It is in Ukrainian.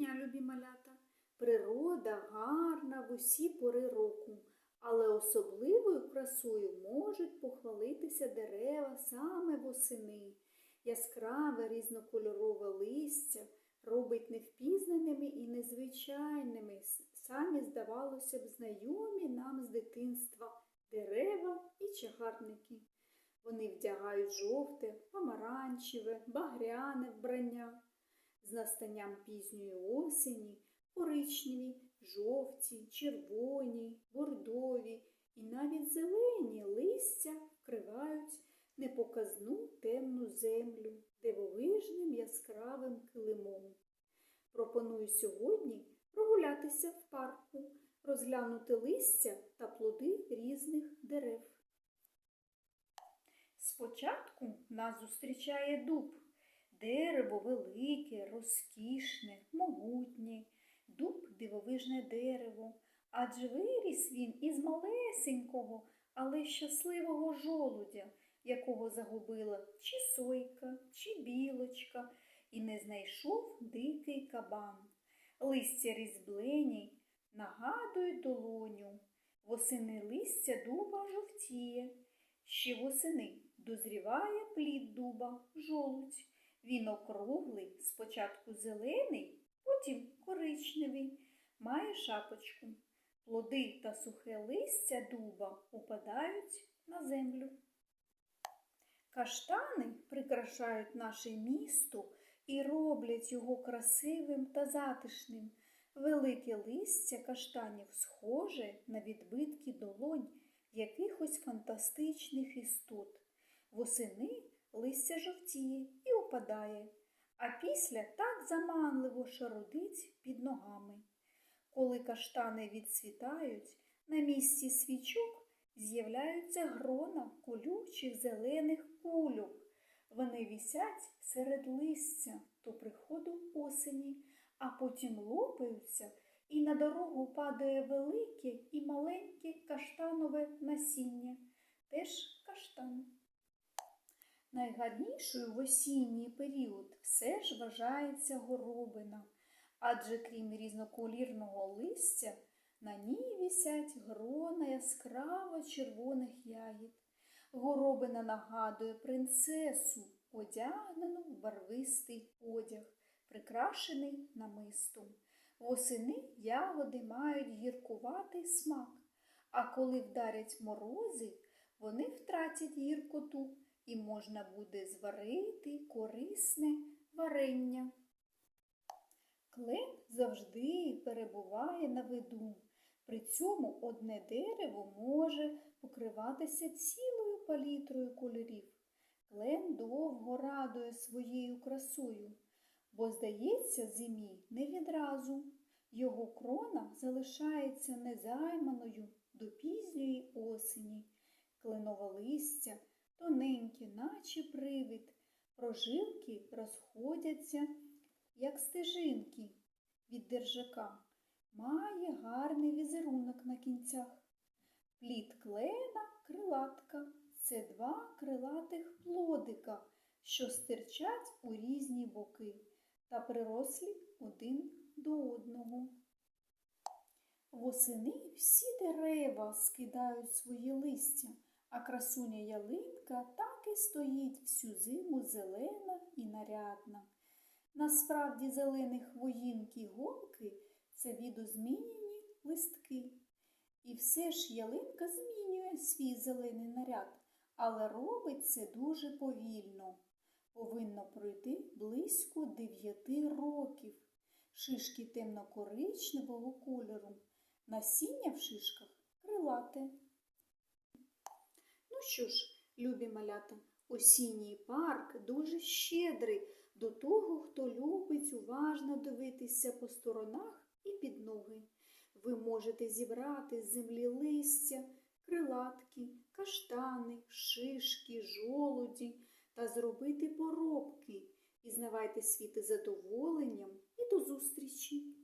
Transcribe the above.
дня, любі малята! Природа гарна в усі пори року, але особливою красою можуть похвалитися дерева саме восени. Яскраве різнокольорове листя робить невпізнаними і незвичайними, самі, здавалося б, знайомі нам з дитинства дерева і чагарники. Вони вдягають жовте, помаранчеве, багряне вбрання. З настанням пізньої осені коричневі, жовті, червоні, бордові і навіть зелені листя вкривають непоказну темну землю дивовижним яскравим килимом. Пропоную сьогодні прогулятися в парку, розглянути листя та плоди різних дерев. Спочатку нас зустрічає дуб. Дерево велике, розкішне, могутнє, дуб дивовижне дерево, адже виріс він із малесенького, але щасливого жолудя, якого загубила чи сойка, чи білочка, і не знайшов дикий кабан. Листя різьблені нагадують долоню, восени листя дуба жовтіє. Ще восени дозріває плід дуба, жолудь. Він округлий, спочатку зелений, потім коричневий, має шапочку. Плоди та сухе листя дуба упадають на землю. Каштани прикрашають наше місто і роблять його красивим та затишним. Велике листя каштанів схоже на відбитки долонь якихось фантастичних істот. Восени листя жовтіє опадає, а після так заманливо шародить під ногами. Коли каштани відцвітають, на місці свічок з'являються грона колючих зелених кульок. Вони вісять серед листя до приходу осені, а потім лопаються, і на дорогу падає велике і маленьке каштанове насіння, теж каштан. Найгарнішою в осінній період все ж вважається горобина, адже крім різноколірного листя, на ній вісять грона яскраво червоних ягід. Горобина нагадує принцесу, одягнену в барвистий одяг, прикрашений намистом. Восени ягоди мають гіркуватий смак, а коли вдарять морози, вони втратять гіркоту і можна буде зварити корисне варення. Клен завжди перебуває на виду. При цьому одне дерево може покриватися цілою палітрою кольорів. Клен довго радує своєю красою, бо, здається, зимі не відразу. Його крона залишається незайманою до пізньої осені. Кленове листя тоненьке, наче привид, прожилки розходяться, як стежинки від держака, має гарний візерунок на кінцях. Плід клена крилатка це два крилатих плодика, що стирчать у різні боки та прирослі один до одного. Восени всі дерева скидають свої листя, а красуня ялинка так і стоїть всю зиму зелена і нарядна. Насправді зелені хвоїнки гонки це відозмінені листки. І все ж ялинка змінює свій зелений наряд, але робить це дуже повільно. Повинно пройти близько дев'яти років. Шишки темно-коричневого кольору, насіння в шишках крилате. Що ж, любі малята, осінній парк дуже щедрий до того, хто любить уважно дивитися по сторонах і під ноги. Ви можете зібрати з землі листя, крилатки, каштани, шишки, жолуді та зробити поробки. Пізнавайте світ із задоволенням і до зустрічі!